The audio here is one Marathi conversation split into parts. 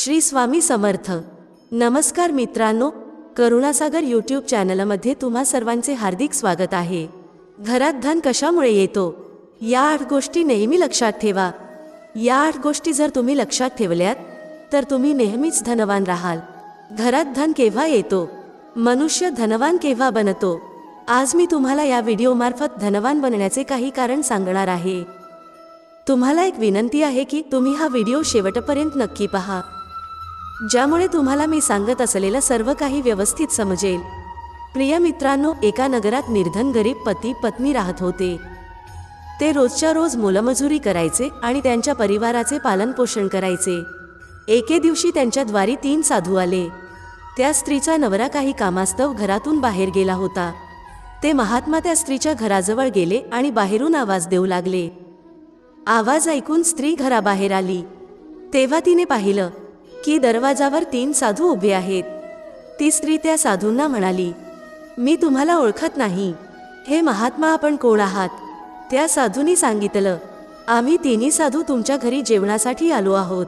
श्री स्वामी समर्थ. नमस्कार मित्रांनो करुणासागर यूट्यूब चॅनलमध्ये तुम्हा सर्वांचे हार्दिक स्वागत आहे. घरात धन कशामुळे येतो? या आठ गोष्टी नेहमी लक्षात ठेवा. या आठ गोष्टी जर तुम्ही लक्षात ठेवल्यात तर तुम्ही नेहमीच धनवान राहाल. घरात धन केव्हा येतो? मनुष्य धनवान केव्हा बनतो? आज मी तुम्हाला या व्हिडिओमार्फत धनवान बनण्याचे काही कारण सांगणार आहे. तुम्हाला एक विनंती आहे की तुम्ही हा व्हिडिओ शेवटपर्यंत नक्की पहा. ज्यामुळे तुम्हाला मी सांगत असलेलं सर्व काही व्यवस्थित समजेल. प्रिय मित्रांनो एका नगरात निर्धन गरीब पती पत्नी राहत होते. ते रोजच्या रोज मोलमजुरी करायचे आणि त्यांच्या परिवाराचे पालनपोषण करायचे. एके दिवशी त्यांच्या द्वारी तीन साधू आले. त्या स्त्रीचा नवरा काही कामास्तव घरातून बाहेर गेला होता. ते महात्मा त्या स्त्रीच्या घराजवळ गेले आणि बाहेरून आवाज देऊ लागले. आवाज ऐकून स्त्री घराबाहेर आली. तेव्हा तिने पाहिलं की दरवाजावर तीन साधू उभे आहेत. ती स्त्री त्या साधूंना म्हणाली मी तुम्हाला ओळखत नाही. हे महात्मा आपण कोण आहात? त्या साधूंनी सांगितलं आम्ही तिन्ही साधू तुमच्या घरी जेवणासाठी आलो आहोत.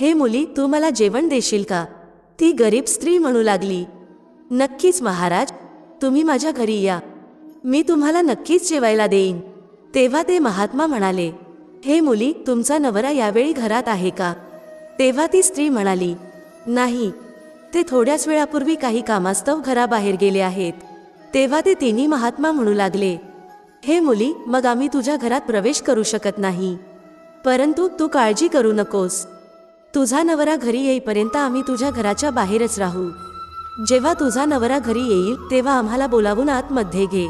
हे मुली तू मला जेवण देशील का? ती गरीब स्त्री म्हणू लागली नक्कीच महाराज तुम्ही माझ्या घरी या. मी तुम्हाला नक्कीच जेवायला देईन. तेव्हा ते महात्मा म्हणाले हे मुली तुमचा नवरा यावेळी घरात आहे का? तेव्हा ती स्त्री म्हणाली नाही ते थोड्याच वेळापूर्वी काही कामास्तव घराबाहेर गेले आहेत. तेव्हा ते तिन्ही महात्मा म्हणू लागले हे मुली मग आम्ही तुझ्या घरात प्रवेश करू शकत नाही. परंतु तू काळजी करू नकोस. तुझा नवरा घरी येईपर्यंत आम्ही तुझ्या घराच्या बाहेरच राहू. जेव्हा तुझा नवरा घरी येईल तेव्हा आम्हाला बोलावून आतमध्ये घे.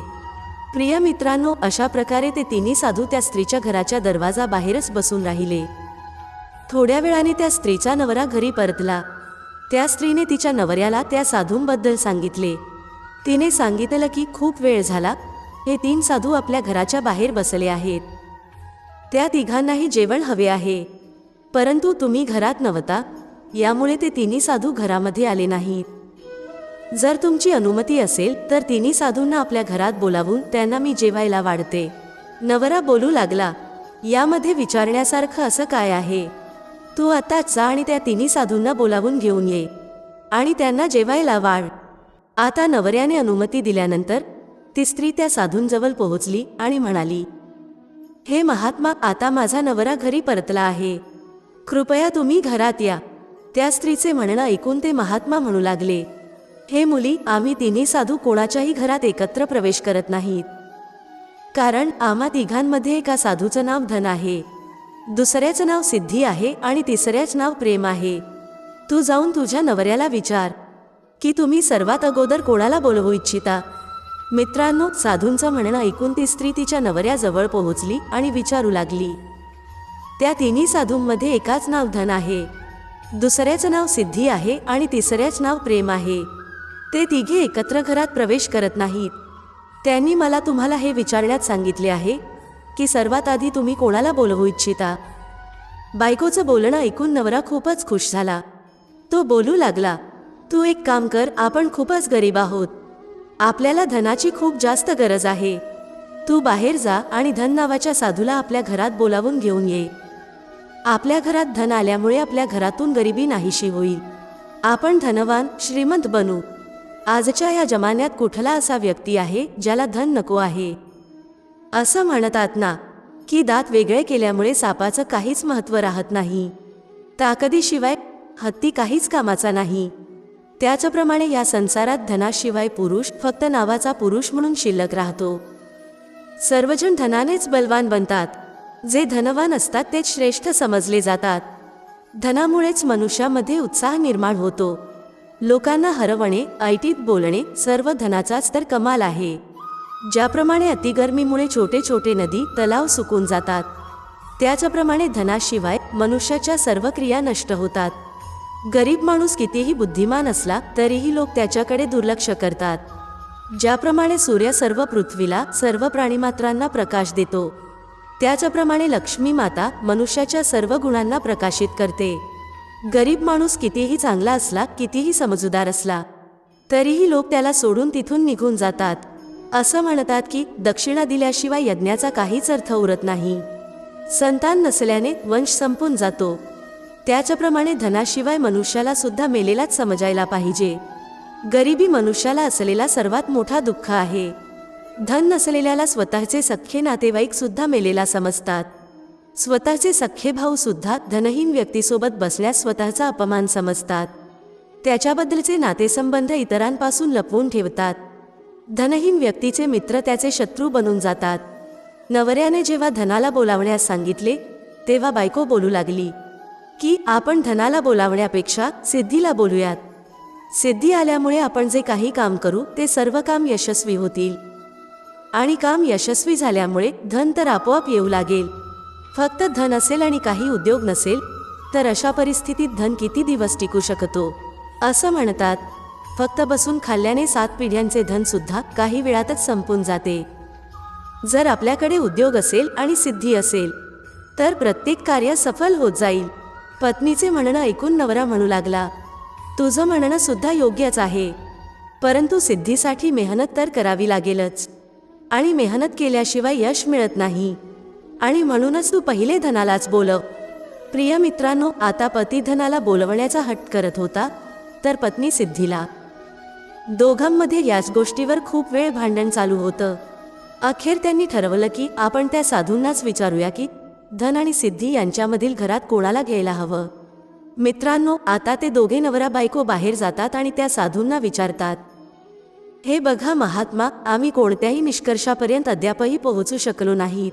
प्रिय मित्रांनो अशा प्रकारे ते तिन्ही साधू त्या स्त्रीच्या घराच्या दरवाजा बाहेरच बसून राहिले. थोड्या वेळाने त्या स्त्रीचा नवरा घरी परतला. त्या स्त्रीने तिच्या नवऱ्याला त्या साधूंबद्दल सांगितले. तिने सांगितलं की खूप वेळ झाला हे तीन साधू आपल्या घराच्या बाहेर बसले आहेत. त्या तिघांनाही जेवण हवे आहे. परंतु तुम्ही घरात नव्हता यामुळे ते तिन्ही साधू घरामध्ये आले नाहीत. जर तुमची अनुमती असेल तर तिन्ही साधूंना आपल्या घरात बोलावून त्यांना मी जेवायला वाढते. नवरा बोलू लागला यामध्ये विचारण्यासारखं असं काय आहे? तू आता जा आणि त्या तिन्ही साधूंना बोलावून घेऊन ये. आणि त्यांना जेवायला वाढ. आता नवऱ्याने अनुमती दिल्यानंतर ती स्त्री त्या साधूंजवळ पोहोचली आणि म्हणाली हे महात्मा आता माझा नवरा घरी परतला आहे. कृपया तुम्ही घरात या. त्या स्त्रीचे म्हणणं ऐकून ते महात्मा म्हणू लागले. हे मुली आम्ही तिन्ही साधू कोणाच्याही घरात एकत्र प्रवेश करत नाहीत. कारण आम्हा तिघांमध्ये एका साधूचं नाव धन आहे. दुसऱ्याचं नाव सिद्धी आहे आणि तिसऱ्याच नाव प्रेम आहे. तू जाऊन तुझ्या नवऱ्याला विचार की तुम्ही सर्वात अगोदर कोणाला बोलवू इच्छिता? मित्रांनो साधूंचं म्हणणं ऐकून ती स्त्री तिच्या नवऱ्याजवळ पोहोचली आणि विचारू लागली. त्या तिन्ही साधूंमध्ये एकाच नाव धन आहे. दुसऱ्याचं नाव सिद्धी आहे आणि तिसऱ्याच नाव प्रेम आहे. ते तिघे एकत्र घरात प्रवेश करत नाहीत. त्यांनी मला तुम्हाला हे विचारण्यात सांगितले आहे की सर्वात आधी तुम्ही कोणाला बोलवू इच्छिता? बायकोचं बोलणं ऐकून नवरा खूपच खुश झाला. तो बोलू लागला तू एक काम कर आपण खूपच गरीब आहोत. आपल्याला धनाची खूप जास्त गरज आहे. तू बाहेर जा आणि धन नावाच्या साधूला आपल्या घरात बोलावून घेऊन ये. आपल्या घरात धन आल्यामुळे आपल्या घरातून गरिबी नाहीशी होईल. आपण धनवान श्रीमंत बनू. आजच्या या जमान्यात कुठला असा व्यक्ती आहे ज्याला धन नको आहे? असं म्हणतात ना की दात वेगळे केल्यामुळे सापाचं काहीच महत्त्व राहत नाही. ताकदीशिवाय हत्ती काहीच कामाचा नाही. त्याचप्रमाणे या संसारात धनाशिवाय पुरुष फक्त नावाचा पुरुष म्हणून शिल्लक राहतो. सर्वजण धनानेच बलवान बनतात. जे धनवान असतात तेच श्रेष्ठ समजले जातात. धनामुळेच मनुष्यामध्ये उत्साह निर्माण होतो. लोकांना हरवणे ऐटीत बोलणे सर्व धनाचाच तर कमाल आहे. ज्याप्रमाणे अतिगर्मीमुळे छोटे छोटे नदी तलाव सुकून जातात. त्याचप्रमाणे धनाशिवाय मनुष्याच्या सर्व क्रिया नष्ट होतात. गरीब माणूस कितीही बुद्धिमान असला तरीही लोक त्याच्याकडे दुर्लक्ष करतात. ज्याप्रमाणे सूर्य सर्व पृथ्वीला सर्व प्राणीमात्रांना प्रकाश देतो. त्याचप्रमाणे लक्ष्मी माता मनुष्याच्या सर्व गुणांना प्रकाशित करते. गरीब माणूस कितीही चांगला असला कितीही समजूदार असला तरीही लोक त्याला सोडून तिथून निघून जातात. असं म्हणतात की दक्षिणा दिल्याशिवाय यज्ञाचा काहीच अर्थ उरत नाही. संतान नसल्याने वंश संपून जातो. त्याच्याप्रमाणे धनाशिवाय मनुष्याला सुद्धा मेलेलाच समजायला पाहिजे. गरिबी मनुष्याला असलेला सर्वात मोठा दुःख आहे. धन नसलेल्याला स्वतःचे सख्खे नातेवाईक सुद्धा मेलेला समजतात. स्वतःचे सख्खे भाऊ सुद्धा धनहीन व्यक्तीसोबत बसण्यास स्वतःचा अपमान समजतात. त्याच्याबद्दलचे नातेसंबंध इतरांपासून लपवून ठेवतात. धनहीन व्यक्तीचे मित्र त्याचे शत्रू बनून जातात. नवऱ्याने जेव्हा धनाला बोलावण्यास सांगितले तेव्हा बायको बोलू लागली की आपण धनाला बोलावण्यापेक्षा सिद्धीला बोलूयात. सिद्धी आल्यामुळे आपण जे काही काम करू ते सर्व काम यशस्वी होतील. आणि काम यशस्वी झाल्यामुळे धन तर आपोआप येऊ लागेल. फक्त धन असेल आणि काही उद्योग नसेल तर अशा परिस्थितीत धन किती दिवस टिकू शकतो? असं म्हणतात. फक्त बसून खाल्ल्याने सात पिढ्यांचे धन सुद्धा काही वेळातच संपून जाते. जर आपल्याकडे उद्योग असेल आणि सिद्धी असेल तर प्रत्येक कार्य सफल होत जाईल. पत्नीचे म्हणणं ऐकून नवरा म्हणू लागला तुझं म्हणणं सुद्धा योग्यच आहे. परंतु सिद्धीसाठी मेहनत तर करावी लागेलच. आणि मेहनत केल्याशिवाय यश मिळत नाही. आणि म्हणूनच तू पहिले धनालाच बोलव प्रिय मित्रांनो आता पती धनाला बोलवण्याचा हट्ट करत होता तर पत्नी सिद्धीला दोघांमध्ये याच गोष्टीवर खूप वेळ भांडण चालू होतं. अखेर त्यांनी ठरवलं की आपण त्या साधूंनाच विचारूया की धन आणि सिद्धी यांच्यामधील घरात कोणाला घ्यायला हवं. मित्रांनो आता ते दोघे नवरा बायको बाहेर जातात आणि त्या साधूंना विचारतात. हे बघा महात्मा आम्ही कोणत्याही निष्कर्षापर्यंत अद्यापही पोहोचू शकलो नाहीत.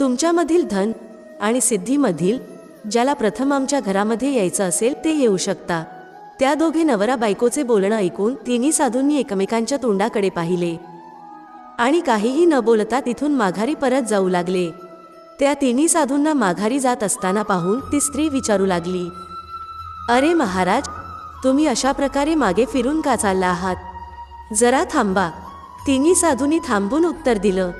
तुमच्यामधील धन आणि सिद्धीमधील ज्याला प्रथम आमच्या घरामध्ये यायचं असेल ते येऊ शकता. त्या दोघे नवरा बायकोचे बोलणं ऐकून तिन्ही साधूंनी एकमेकांच्या तोंडाकडे पाहिले. आणि काहीही न बोलता तिथून माघारी परत जाऊ लागले. त्या तिन्ही साधूंना माघारी जात असताना पाहून ती स्त्री विचारू लागली. अरे महाराज तुम्ही अशा प्रकारे मागे फिरून का चालला आहात? जरा थांबा तिन्ही साधूंनी थांबून उत्तर दिलं.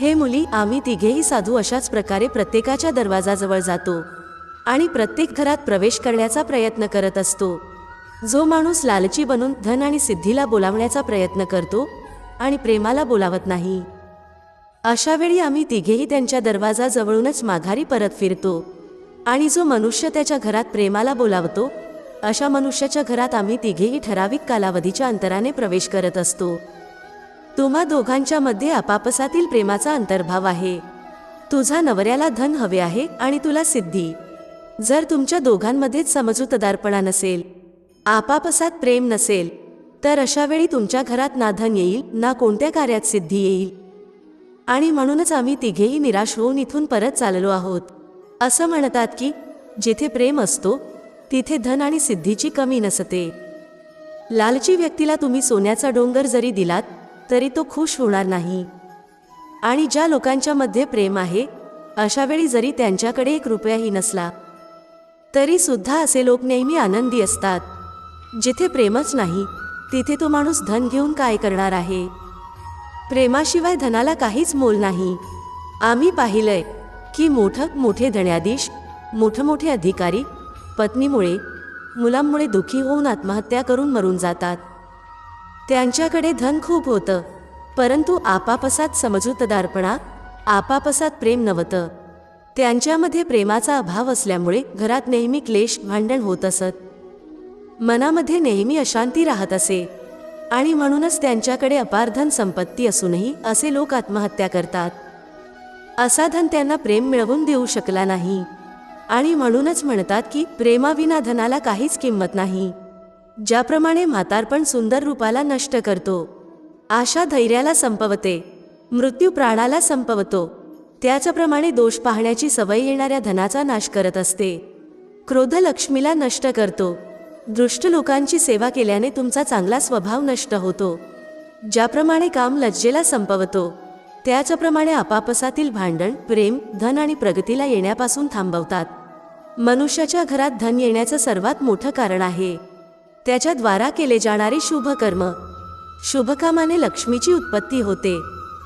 हे मुली आम्ही तिघेही साधू अशाच प्रकारे प्रत्येकाच्या दरवाजाजवळ जातो आणि प्रत्येक घरात प्रवेश करण्याचा प्रयत्न करत असतो. जो माणूस लालची बनून धन आणि सिद्धीला बोलावण्याचा प्रयत्न करतो आणि प्रेमाला बोलावत नाही. अशा वेळी आम्ही तिघेही त्यांच्या दरवाजाजवळूनच माघारी परत फिरतो आणि जो मनुष्य त्याच्या घरात प्रेमाला बोलावतो अशा मनुष्याच्या घरात आम्ही तिघेही ठराविक कालावधीच्या अंतराने प्रवेश करत असतो. तुम्हा दोघांच्या मध्ये आपापसातील प्रेमाचा अंतर्भाव आहे. तुझा नवऱ्याला धन हवे आहे आणि तुला सिद्धी. जर तुमच्या दोघांमध्येच समजूतदारपणा नसेल आपापसात प्रेम नसेल तर अशा वेळी तुमच्या घरात ना धन येईल ना कोणत्या कार्यात सिद्धी येईल. आणि म्हणूनच आम्ही तिघेही निराश होऊन इथून परत चाललो आहोत. असं म्हणतात की जिथे प्रेम असतो तिथे धन आणि सिद्धीची कमी नसते. लालची व्यक्तीला तुम्ही सोन्याचा डोंगर जरी दिलात तरी तो खुश होणार नाही. आणि ज्या लोकांच्या मध्ये प्रेम आहे अशा वेळी जरी त्यांच्याकडे एक रुपयाही नसला तरी सुद्धा असे लोक नेहमी आनंदी असतात. जिथे प्रेमच नाही तिथे तो माणूस धन घेऊन काय करणार आहे? प्रेमाशिवाय धनाला काहीच मोल नाही. आम्ही पाहिलंय की मोठं मोठे धन्याधीश मोठं मोठे अधिकारी पत्नीमुळे मुलांमुळे दुखी होऊन आत्महत्या करून मरून जातात. त्यांच्याकडे धन खूप होतं परंतु आपापसात समजूतदारपणा आपापसात प्रेम नव्हतं. त्यांच्यामध्ये प्रेमाचा अभाव असल्यामुळे घरात नेहमी क्लेश भांडण होत असत. मनामध्ये नेहमी अशांती राहत असे. आणि म्हणूनच त्यांच्याकडे अपार धन संपत्ती असूनही असे लोक आत्महत्या करतात. असा धन त्यांना प्रेम मिळवून देऊ शकला नाही. आणि म्हणूनच म्हणतात की प्रेमाविना धनाला काहीच किंमत नाही. ज्याप्रमाणे म्हातारपण सुंदर रूपाला नष्ट करतो. आशा धैर्याला संपवते. मृत्यू प्राणाला संपवतो. त्याच्याप्रमाणे दोष पाहण्याची सवय येणाऱ्या धनाचा नाश करत असते. क्रोध लक्ष्मीला नष्ट करतो. दृष्ट लोकांची सेवा केल्याने तुमचा चांगला स्वभाव नष्ट होतो. ज्याप्रमाणे काम लज्जेला संपवतो त्याच्याप्रमाणे आपापसातील भांडण प्रेम धन आणि प्रगतीला येण्यापासून थांबवतात. मनुष्याच्या घरात धन येण्याचं सर्वात मोठं कारण आहे. त्याच्याद्वारा केले जाणारे शुभ कर्म शुभकामाने लक्ष्मीची उत्पत्ती होते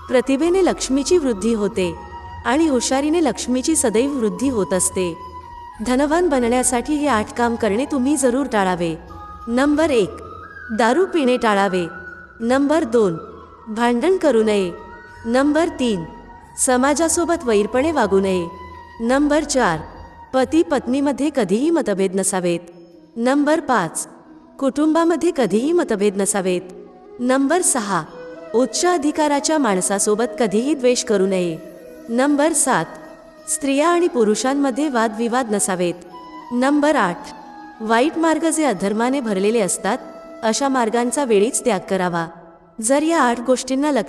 प्रतिभेने लक्ष्मीची वृद्धी होते आणि हुशारीने लक्ष्मीची सदैव वृद्धी होत असते. धनवान बनण्यासाठी हे आठ काम करणे तुम्ही जरूर टाळावे. नंबर एक दारू पिणे टाळावे. नंबर दोन भांडण करू नये. नंबर तीन समाजासोबत वैरपणे वागू नये. नंबर चार पती पत्नीमध्ये कधीही मतभेद नसावेत. नंबर पाच कुटुंबामध्ये कधीही मतभेद नसावेत. नंबर सहा उच्च अधिकाराच्या माणसासोबत कधीही द्वेष करू नये. नंबर सात स्त्रिया आणि पुरुषांमध्ये वादविवाद नसावेत. नंबर आठ. वाईट मार्ग जे अधर्माने भरलेले असतात अशा मार्गांचा वेळीच त्याग करावा. जर या आठ गोष्टींना लक्ष